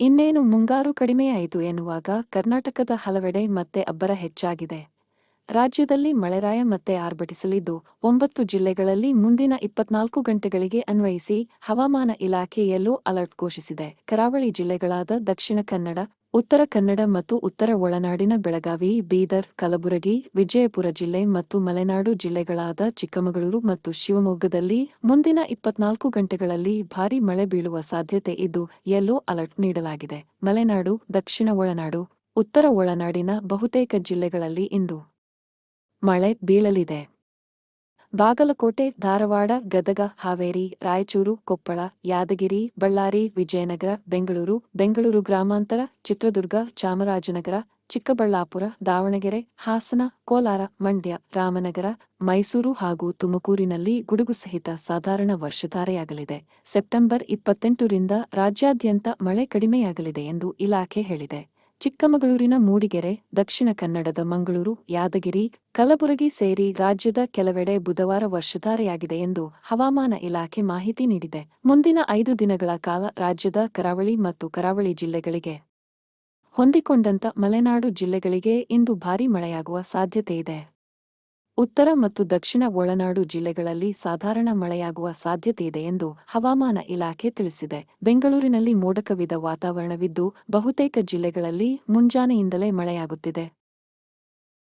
ಇನ್ನೇನು ಮುಂಗಾರು ಕಡಿಮೆಯಾಯಿತು ಎನ್ನುವಾಗ ಕರ್ನಾಟಕದ ಹಲವೆಡೆ ಮತ್ತೆ ಅಬ್ಬರ ಹೆಚ್ಚಾಗಿದೆ. ರಾಜ್ಯದಲ್ಲಿ ಮಳೆರಾಯ ಮತ್ತೆ ಆರ್ಭಟಿಸಲಿದ್ದು, ಒಂಬತ್ತು ಜಿಲ್ಲೆಗಳಲ್ಲಿ ಮುಂದಿನ ಇಪ್ಪತ್ನಾಲ್ಕು ಗಂಟೆಗಳಿಗೆ ಅನ್ವಯಿಸಿ ಹವಾಮಾನ ಇಲಾಖೆ ಯೆಲ್ಲೋ ಅಲರ್ಟ್ ಘೋಷಿಸಿದೆ. ಕರಾವಳಿ ಜಿಲ್ಲೆಗಳಾದ ದಕ್ಷಿಣ ಕನ್ನಡ, ಉತ್ತರ ಕನ್ನಡ ಮತ್ತು ಉತ್ತರ ಒಳನಾಡಿನ ಬೆಳಗಾವಿ, ಬೀದರ್, ಕಲಬುರಗಿ, ವಿಜಯಪುರ ಜಿಲ್ಲೆ ಮತ್ತು ಮಲೆನಾಡು ಜಿಲ್ಲೆಗಳಾದ ಚಿಕ್ಕಮಗಳೂರು ಮತ್ತು ಶಿವಮೊಗ್ಗದಲ್ಲಿ ಮುಂದಿನ ಇಪ್ಪತ್ನಾಲ್ಕು ಗಂಟೆಗಳಲ್ಲಿ ಭಾರೀ ಮಳೆ ಬೀಳುವ ಸಾಧ್ಯತೆ ಇದ್ದು ಯೆಲ್ಲೋ ಅಲರ್ಟ್ ನೀಡಲಾಗಿದೆ. ಮಲೆನಾಡು, ದಕ್ಷಿಣ ಒಳನಾಡು, ಉತ್ತರ ಒಳನಾಡಿನ ಬಹುತೇಕ ಜಿಲ್ಲೆಗಳಲ್ಲಿ ಇಂದು ಮಳೆ ಬೀಳಲಿದೆ. ಬಾಗಲಕೋಟೆ, ಧಾರವಾಡ, ಗದಗ, ಹಾವೇರಿ, ರಾಯಚೂರು, ಕೊಪ್ಪಳ, ಯಾದಗಿರಿ, ಬಳ್ಳಾರಿ, ವಿಜಯನಗರ, ಬೆಂಗಳೂರು ಬೆಂಗಳೂರು ಗ್ರಾಮಾಂತರ, ಚಿತ್ರದುರ್ಗ, ಚಾಮರಾಜನಗರ, ಚಿಕ್ಕಬಳ್ಳಾಪುರ, ದಾವಣಗೆರೆ, ಹಾಸನ, ಕೋಲಾರ, ಮಂಡ್ಯ, ರಾಮನಗರ, ಮೈಸೂರು ಹಾಗೂ ತುಮಕೂರಿನಲ್ಲಿ ಗುಡುಗು ಸಹಿತ ಸಾಧಾರಣ ವರ್ಷಧಾರೆಯಾಗಲಿದೆ. ಸೆಪ್ಟೆಂಬರ್ ಇಪ್ಪತ್ತೆಂಟರಿಂದ ರಾಜ್ಯಾದ್ಯಂತ ಮಳೆ ಕಡಿಮೆಯಾಗಲಿದೆ ಎಂದು ಇಲಾಖೆ ಹೇಳಿದೆ. ಚಿಕ್ಕಮಗಳೂರಿನ ಮೂಡಿಗೆರೆ, ದಕ್ಷಿಣ ಕನ್ನಡದ ಮಂಗಳೂರು, ಯಾದಗಿರಿ, ಕಲಬುರಗಿ ಸೇರಿ ರಾಜ್ಯದ ಕೆಲವೆಡೆ ಬುಧವಾರ ವರ್ಷಧಾರೆಯಾಗಿದೆ ಎಂದು ಹವಾಮಾನ ಇಲಾಖೆ ಮಾಹಿತಿ ನೀಡಿದೆ. ಮುಂದಿನ ಐದು ದಿನಗಳ ಕಾಲ ರಾಜ್ಯದ ಕರಾವಳಿ ಮತ್ತು ಕರಾವಳಿ ಜಿಲ್ಲೆಗಳಿಗೆ ಹೊಂದಿಕೊಂಡಂತ ಮಲೆನಾಡು ಜಿಲ್ಲೆಗಳಿಗೆ ಇಂದು ಭಾರೀ ಮಳೆಯಾಗುವ ಸಾಧ್ಯತೆಯಿದೆ ಉತ್ತರ ಮತ್ತು ದಕ್ಷಿಣ ಒಳನಾಡು ಜಿಲ್ಲೆಗಳಲ್ಲಿ ಸಾಧಾರಣ ಮಳೆಯಾಗುವ ಸಾಧ್ಯತೆಯಿದೆ ಎಂದು ಹವಾಮಾನ ಇಲಾಖೆ ತಿಳಿಸಿದೆ. ಬೆಂಗಳೂರಿನಲ್ಲಿ ಮೋಡಕವಿದ ವಾತಾವರಣವಿದ್ದು, ಬಹುತೇಕ ಜಿಲ್ಲೆಗಳಲ್ಲಿ ಮುಂಜಾನೆಯಿಂದಲೇ ಮಳೆಯಾಗುತ್ತಿದೆ.